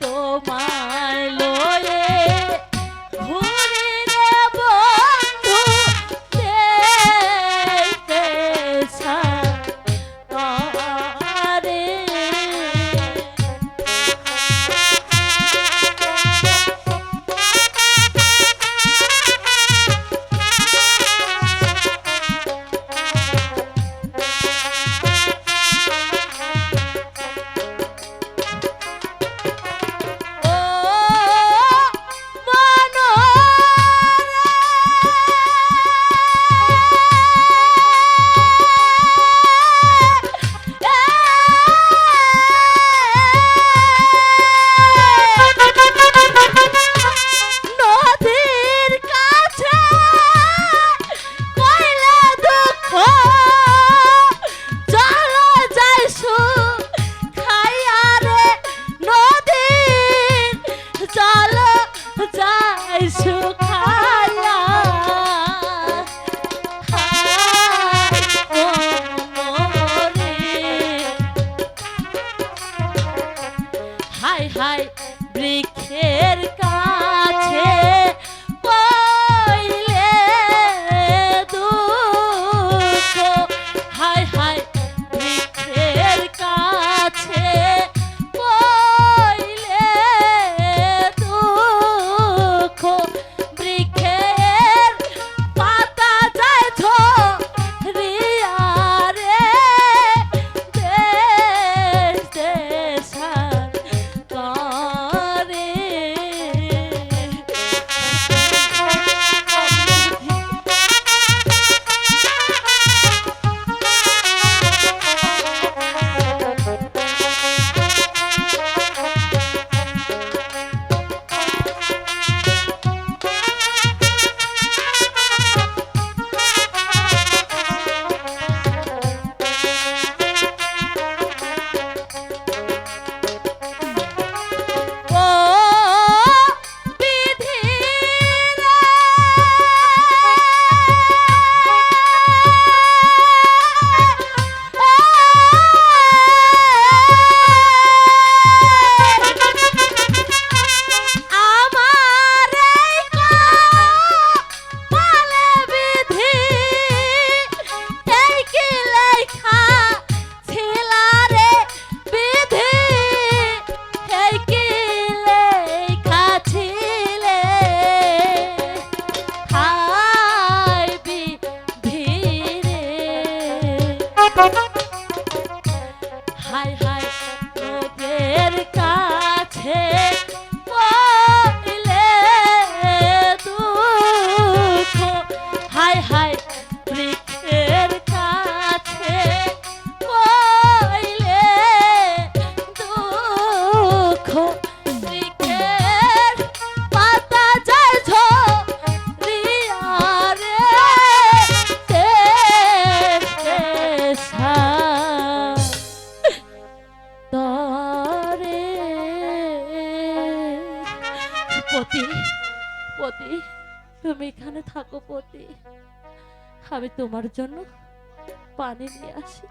তোমার hi. পতি পতি তুমি এখানে থাকো পতি। আমি তোমার জন্য পানি নিয়ে আসি।